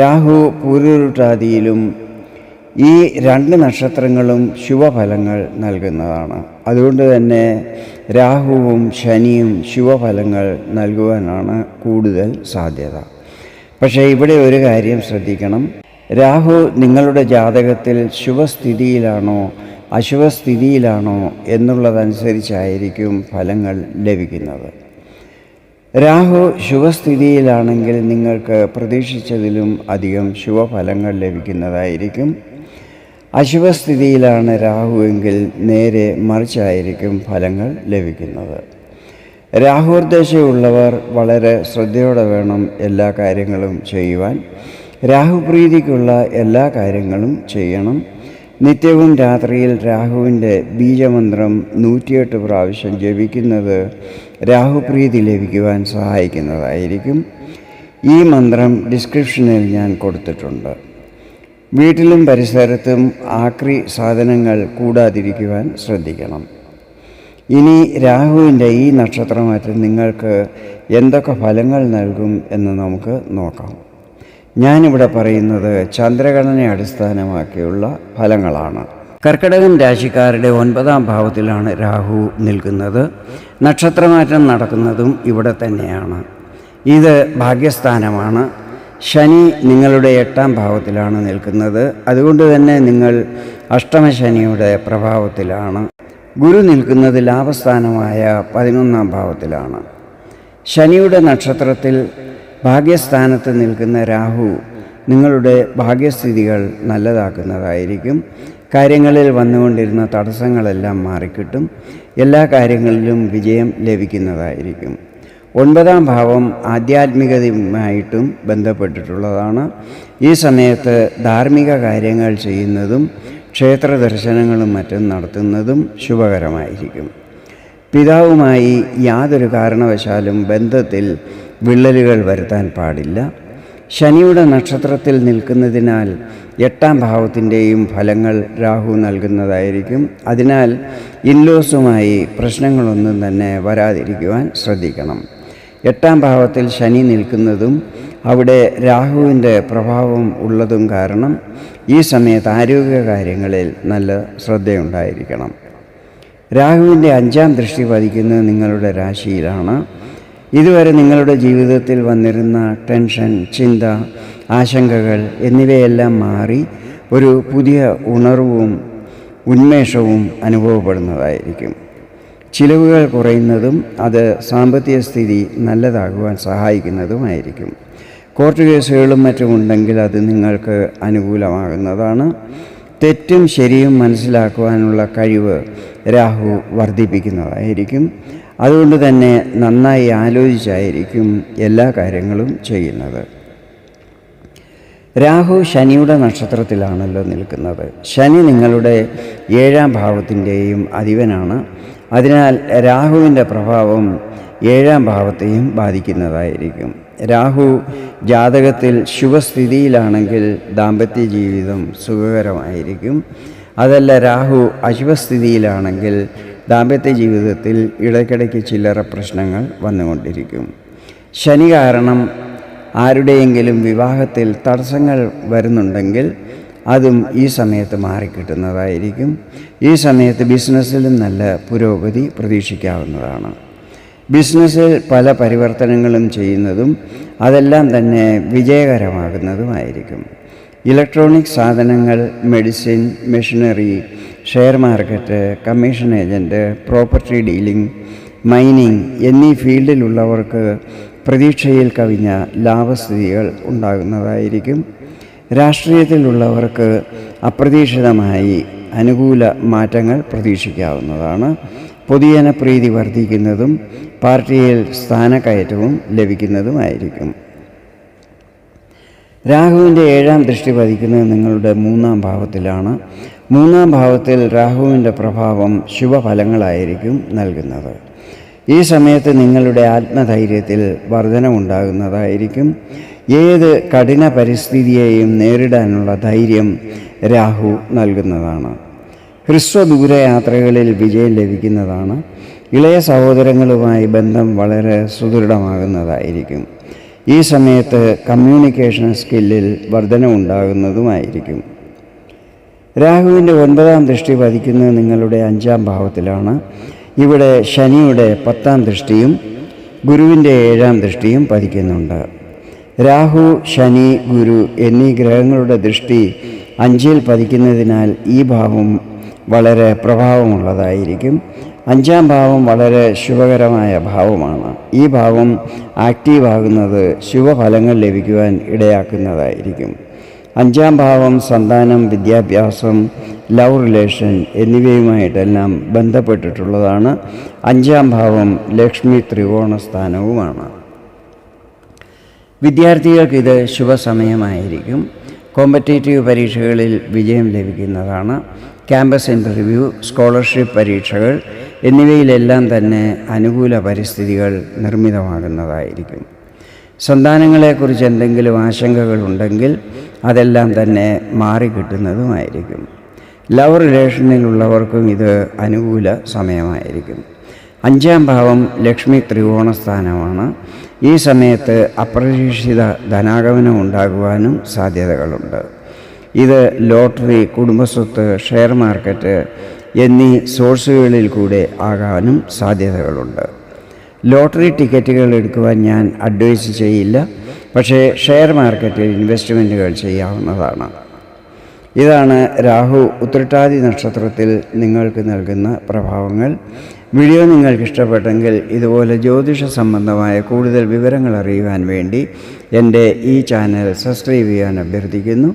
രാഹു പൂരുരുട്ടാതിയിലും ഈ രണ്ട് നക്ഷത്രങ്ങളും ശുഭഫലങ്ങൾ നൽകുന്നതാണ്. അതുകൊണ്ട് തന്നെ രാഹുവും ശനിയും ശുഭഫലങ്ങൾ നൽകുവാനാണ് കൂടുതൽ സാധ്യത. പക്ഷേ ഇവിടെ ഒരു കാര്യം ശ്രദ്ധിക്കണം. രാഹു നിങ്ങളുടെ ജാതകത്തിൽ ശുഭസ്ഥിതിയിലാണോ അശുഭസ്ഥിതിയിലാണോ എന്നുള്ളതനുസരിച്ചായിരിക്കും ഫലങ്ങൾ ലഭിക്കുന്നത്. രാഹു ശുഭസ്ഥിതിയിലാണെങ്കിൽ നിങ്ങൾക്ക് പ്രതീക്ഷിച്ചതിലും അധികം ശുഭഫലങ്ങൾ ലഭിക്കുന്നതായിരിക്കും. അശുഭസ്ഥിതിയിലാണ് രാഹു എങ്കിൽ നേരെ മറിച്ചായിരിക്കും ഫലങ്ങൾ ലഭിക്കുന്നത്. രാഹുർദ്ദേശമുള്ളവർ വളരെ ശ്രദ്ധയോടെ വേണം എല്ലാ കാര്യങ്ങളും ചെയ്യുവാൻ. രാഹുപ്രീതിക്കുള്ള എല്ലാ കാര്യങ്ങളും ചെയ്യണം. നിത്യവും രാത്രിയിൽ രാഹുവിന്റെ ബീജമന്ത്രം നൂറ്റിയെട്ട് പ്രാവശ്യം ജപിക്കുന്നത് രാഹുപ്രീതി ലഭിക്കുവാൻ സഹായിക്കുന്നതായിരിക്കും. ഈ മന്ത്രം ഡിസ്ക്രിപ്ഷനിൽ ഞാൻ കൊടുത്തിട്ടുണ്ട്. വീട്ടിലും പരിസരത്തും ആക്രി സാധനങ്ങൾ കൂടാതിരിക്കുവാൻ ശ്രദ്ധിക്കണം. ഇനി രാഹുവിന്റെ ഈ നക്ഷത്രമാറ്റം നിങ്ങൾക്ക് എന്തൊക്കെ ഫലങ്ങൾ നൽകും എന്ന് നമുക്ക് നോക്കാം. ഞാനിവിടെ പറയുന്നത് ചന്ദ്രഗണനെ അടിസ്ഥാനമാക്കിയുള്ള ഫലങ്ങളാണ്. കർക്കിടകം രാശിക്കാരുടെ ഒൻപതാം ഭാവത്തിലാണ് രാഹു നിൽക്കുന്നത്. നക്ഷത്രമാറ്റം നടക്കുന്നതും ഇവിടെ തന്നെയാണ്. ഇത് ഭാഗ്യസ്ഥാനമാണ്. ശനി നിങ്ങളുടെ എട്ടാം ഭാവത്തിലാണ് നിൽക്കുന്നത്. അതുകൊണ്ട് തന്നെ നിങ്ങൾ അഷ്ടമശനിയുടെ പ്രഭാവത്തിലാണ്. ഗുരു നിൽക്കുന്നത് ലാഭസ്ഥാനമായ പതിനൊന്നാം ഭാവത്തിലാണ്. ശനിയുടെ നക്ഷത്രത്തിൽ ഭാഗ്യസ്ഥാനത്ത് നിൽക്കുന്ന രാഹു നിങ്ങളുടെ ഭാഗ്യസ്ഥിതികൾ നല്ലതാക്കുന്നതായിരിക്കും. കാര്യങ്ങളിൽ വന്നുകൊണ്ടിരുന്ന തടസ്സങ്ങളെല്ലാം മാറിക്കിട്ടും. എല്ലാ കാര്യങ്ങളിലും വിജയം ലഭിക്കുന്നതായിരിക്കും. ഒൻപതാം ഭാവം ആധ്യാത്മികതയുമായിട്ടും ബന്ധപ്പെട്ടിട്ടുള്ളതാണ്. ഈ സമയത്ത് ധാർമ്മിക കാര്യങ്ങൾ ചെയ്യുന്നതും ക്ഷേത്ര ദർശനങ്ങളും മറ്റും നടത്തുന്നതും ശുഭകരമായിരിക്കും. പിതാവുമായി യാതൊരു കാരണവശാലും ബന്ധത്തിൽ വിള്ളലുകൾ വരുത്താൻ പാടില്ല. ശനിയുടെ നക്ഷത്രത്തിൽ നിൽക്കുന്നതിനാൽ എട്ടാം ഭാവത്തിന്റെയും ഫലങ്ങൾ രാഹു നൽകുന്നതായിരിക്കും. അതിനാൽ ഇൻലോസുമായി പ്രശ്നങ്ങളൊന്നും തന്നെ വരാതിരിക്കുവാൻ ശ്രദ്ധിക്കണം. എട്ടാം ഭാവത്തിൽ ശനി നിൽക്കുന്നതും അവിടെ രാഹുവിന്റെ പ്രഭാവം ഉള്ളതും കാരണം ഈ സമയത്ത് ആരോഗ്യ കാര്യങ്ങളിൽ നല്ല ശ്രദ്ധയുണ്ടായിരിക്കണം. രാഹുവിന്റെ അഞ്ചാം ദൃഷ്ടി പതിക്കുന്നത് നിങ്ങളുടെ രാശിയിലാണ്. ഇതുവരെ നിങ്ങളുടെ ജീവിതത്തിൽ വന്നിരുന്ന ടെൻഷൻ ചിന്ത ആശങ്കകൾ എന്നിവയെല്ലാം മാറി ഒരു പുതിയ ഉണർവും ഉന്മേഷവും അനുഭവപ്പെടുന്നതായിരിക്കും. ചിലവുകൾ കുറയുന്നതും അത് സാമ്പത്തിക സ്ഥിതി നല്ലതാകുവാൻ സഹായിക്കുന്നതുമായിരിക്കും. കോർട്ട് കേസുകളും മറ്റും ഉണ്ടെങ്കിൽ അത് നിങ്ങൾക്ക് അനുകൂലമാകുന്നതാണ്. തെറ്റും ശരിയും മനസ്സിലാക്കുവാനുള്ള കഴിവ് രാഹു വർദ്ധിപ്പിക്കുന്നതായിരിക്കും. അതുകൊണ്ട് തന്നെ നന്നായി ആലോചിച്ചായിരിക്കും എല്ലാ കാര്യങ്ങളും ചെയ്യുന്നത്. രാഹു ശനിയുടെ നക്ഷത്രത്തിലാണല്ലോ നിൽക്കുന്നത്. ശനി നിങ്ങളുടെ ഏഴാം ഭാവത്തിന്റെയും അധിപനാണ്. അതിനാൽ രാഹുവിന്റെ പ്രഭാവം ഏഴാം ഭാവത്തെയും ബാധിക്കുന്നതായിരിക്കും. രാഹു ജാതകത്തിൽ ശുഭസ്ഥിതിയിലാണെങ്കിൽ ദാമ്പത്യ ജീവിതം സുഖകരമായിരിക്കും. അതല്ല രാഹു അശുഭസ്ഥിതിയിലാണെങ്കിൽ ദാമ്പത്യ ജീവിതത്തിൽ ഇടയ്ക്കിടയ്ക്ക് ചില്ലറ പ്രശ്നങ്ങൾ വന്നുകൊണ്ടിരിക്കും. ശനി കാരണം ആരുടെയെങ്കിലും വിവാഹത്തിൽ തടസ്സങ്ങൾ വരുന്നുണ്ടെങ്കിൽ അതും ഈ സമയത്ത് മാറിക്കിട്ടുന്നതായിരിക്കും. ഈ സമയത്ത് ബിസിനസ്സിലും നല്ല പുരോഗതി പ്രതീക്ഷിക്കാവുന്നതാണ്. ബിസിനസ്സിൽ പല പരിവർത്തനങ്ങളും ചെയ്യുന്നതും അതെല്ലാം തന്നെ വിജയകരമാകുന്നതുമായിരിക്കും. ഇലക്ട്രോണിക് സാധനങ്ങൾ medicine machinery share market commission agent property dealing mining എന്നീ ഫീൽഡിലുള്ളവർക്ക് പ്രതീക്ഷയിൽ കവിഞ്ഞ ലാഭസ്ഥിതികൾ ഉണ്ടാകുന്നതായിരിക്കും. രാഷ്ട്രീയത്തിലുള്ളവർക്ക് അപ്രതീക്ഷിതമായി അനുകൂല മാറ്റങ്ങൾ പ്രതീക്ഷിക്കാവുന്നതാണ്. പൊതുജനപ്രീതി വർദ്ധിക്കുന്നതും പാർട്ടിയിൽ സ്ഥാനക്കയറ്റവും ലഭിക്കുന്നതുമായിരിക്കും. രാഹുവിന്റെ ഏഴാം ദൃഷ്ടി പതിക്കുന്നത് നിങ്ങളുടെ മൂന്നാം ഭാവത്തിലാണ്. മൂന്നാം ഭാവത്തിൽ രാഹുവിന്റെ പ്രഭാവം ശുഭഫലങ്ങളായിരിക്കും നൽകുന്നത്. ഈ സമയത്ത് നിങ്ങളുടെ ആത്മധൈര്യത്തിൽ വർധനമുണ്ടാകുന്നതായിരിക്കും ഏത് കഠിന പരിസ്ഥിതിയെയും നേരിടാനുള്ള ധൈര്യം രാഹു നൽകുന്നതാണ്. ഹ്രസ്വ ദൂരയാത്രകളിൽ വിജയം ലഭിക്കുന്നതാണ്. ഇളയ സഹോദരങ്ങളുമായി ബന്ധം വളരെ സുദൃഢമാകുന്നതായിരിക്കും. ഈ സമയത്ത് കമ്മ്യൂണിക്കേഷൻ സ്കില്ലിൽ വർധനമുണ്ടാകുന്നതുമായിരിക്കും രാഹുവിന്റെ ഒൻപതാം ദൃഷ്ടി പതിക്കുന്നത് നിങ്ങളുടെ അഞ്ചാം ഭാവത്തിലാണ്. ഇവിടെ ശനിയുടെ പത്താം ദൃഷ്ടിയും ഗുരുവിന്റെ ഏഴാം ദൃഷ്ടിയും പതിക്കുന്നുണ്ട്. രാഹു ശനി ഗുരു എന്നീ ഗ്രഹങ്ങളുടെ ദൃഷ്ടി അഞ്ചിൽ പതിക്കുന്നതിനാൽ ഈ ഭാവം വളരെ പ്രഭാവമുള്ളതായിരിക്കും. അഞ്ചാം ഭാവം വളരെ ശുഭകരമായ ഭാവമാണ്. ഈ ഭാവം ആക്റ്റീവാകുന്നത് ശുഭഫലങ്ങൾ ലഭിക്കുവാൻ ഇടയാക്കുന്നതായിരിക്കും. അഞ്ചാം ഭാവം സന്താനം വിദ്യാഭ്യാസം ലവ് റിലേഷൻ എന്നിവയുമായിട്ടെല്ലാം ബന്ധപ്പെട്ടിട്ടുള്ളതാണ്. അഞ്ചാം ഭാവം ലക്ഷ്മി ത്രികോണ സ്ഥാനവുമാണ്. വിദ്യാർത്ഥികൾക്ക് ഇത് ശുഭസമയമായിരിക്കും. കോമ്പറ്റേറ്റീവ് പരീക്ഷകളിൽ വിജയം ലഭിക്കുന്നതാണ്. ക്യാമ്പസ് ഇന്റർവ്യൂ സ്കോളർഷിപ്പ് പരീക്ഷകൾ എന്നിവയിലെല്ലാം തന്നെ അനുകൂല പരിസ്ഥിതികൾ നിർമ്മിതമാകുന്നതായിരിക്കും. സന്താനങ്ങളെക്കുറിച്ച് എന്തെങ്കിലും ആശങ്കകളുണ്ടെങ്കിൽ അതെല്ലാം തന്നെ മാറിക്കിട്ടുന്നതുമായിരിക്കും. ലവ് റിലേഷനിലുള്ളവർക്കും ഇത് അനുകൂല സമയമായിരിക്കും. അഞ്ചാം ഭാവം ലക്ഷ്മി ത്രികോണ സ്ഥാനമാണ് ഈ സമയത്ത് അപ്രതീക്ഷിത ധനാഗമനം ഉണ്ടാകുവാനും സാധ്യതകളുണ്ട്. ഇത് ലോട്ടറി കുടുംബസ്വത്ത് ഷെയർ മാർക്കറ്റ് എന്നീ സോഴ്സുകളിൽ കൂടെ ആകാനും സാധ്യതകളുണ്ട്. ലോട്ടറി ടിക്കറ്റുകൾ എടുക്കുവാൻ ഞാൻ അഡ്വൈസ് ചെയ്യില്ല. പക്ഷേ ഷെയർ മാർക്കറ്റിൽ ഇൻവെസ്റ്റ്മെന്റുകൾ ചെയ്യാവുന്നതാണ്. ഇതാണ് രാഹു ഉത്രട്ടാതി നക്ഷത്രത്തിൽ നിങ്ങൾക്ക് നൽകുന്ന പ്രഭാവങ്ങൾ. വീഡിയോ നിങ്ങൾക്ക് ഇഷ്ടപ്പെട്ടെങ്കിൽ ഇതുപോലെ ജ്യോതിഷ സംബന്ധമായ കൂടുതൽ വിവരങ്ങൾ അറിയുവാൻ വേണ്ടി എന്റെ ഈ ചാനൽ സബ്സ്ക്രൈബ് ചെയ്യാൻ അഭ്യർത്ഥിക്കുന്നു.